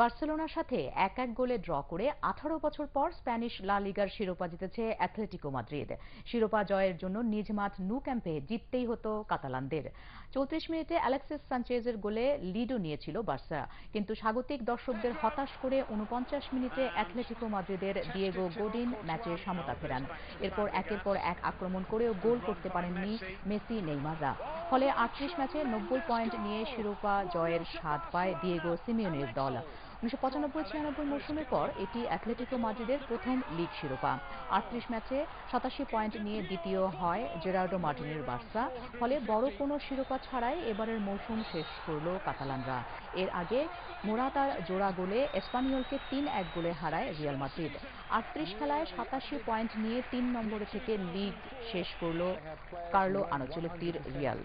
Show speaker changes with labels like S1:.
S1: বার্সেলোনার সাথে এক এক গোলে ড্র করে আঠারো বছর পর স্প্যানিশ লা লিগার শিরোপা জিতেছে অ্যাথলেটিকো মাদ্রিদ। শিরোপা জয়ের জন্য নিজ মাঠ নু ক্যাম্পে জিততেই হতো কাতালানদের। চৌত্রিশ মিনিটে অ্যালেক্সিস সানচেজের গোলে লিডও নিয়েছিল বার্সা। কিন্তু স্বাগতিক দর্শকদের হতাশ করে উনপঞ্চাশ মিনিটে অ্যাথলেটিকো মাদ্রিদের দিয়েগো গোডিন ম্যাচে সমতা ফেরান। এরপর একের পর এক আক্রমণ করেও গোল করতে পারেননি মেসি, নেইমাররা। ফলে আটত্রিশ ম্যাচে নব্বই পয়েন্ট নিয়ে শিরোপা জয়ের স্বাদ পায় দিয়েগো সিমিওনের দল। উনিশশো পঁচানব্বই ছিয়ানব্বই মৌসুমের পর এটি অ্যাথলেটিকো মাদ্রিদের প্রথম লিগ শিরোপা। আটত্রিশ ম্যাচে সাতাশি পয়েন্ট নিয়ে দ্বিতীয় হয় জেরার্ডো মার্টিনের বার্সা। ফলে বড় কোনো শিরোপা ছাড়াই এবারের মৌসুম শেষ করল কাতালানরা। এর আগে মোরাতার জোড়া গোলে এসপানিয়লকে তিন এক গোলে হারায় রিয়াল মাদ্রিদ। আটত্রিশ খেলায় সাতাশি পয়েন্ট নিয়ে তিন নম্বরে থেকে লিগ শেষ করল কার্লো আনচেলত্তির রিয়াল।